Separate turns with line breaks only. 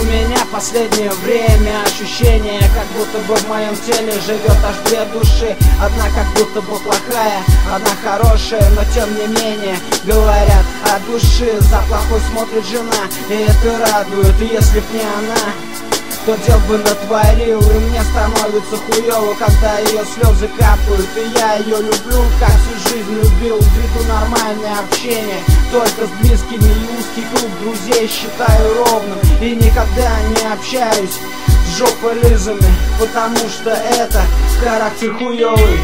меня последнее время ощущение Как будто бы в моем теле живет аж две души. Одна как будто бы плохая, одна хорошая Но тем не менее говорят от души За плохой смотрит жена, и это радует если б не она, кто дел бы натворил И мне становится хуёво, когда ее слезы капают. И я ее люблю, как всю жизнь любил. Веду нормальное общение, только с близкими И узкий круг друзей считаю ровным. И никогда не общаюсь с жополизами Потому что это характер хуёвый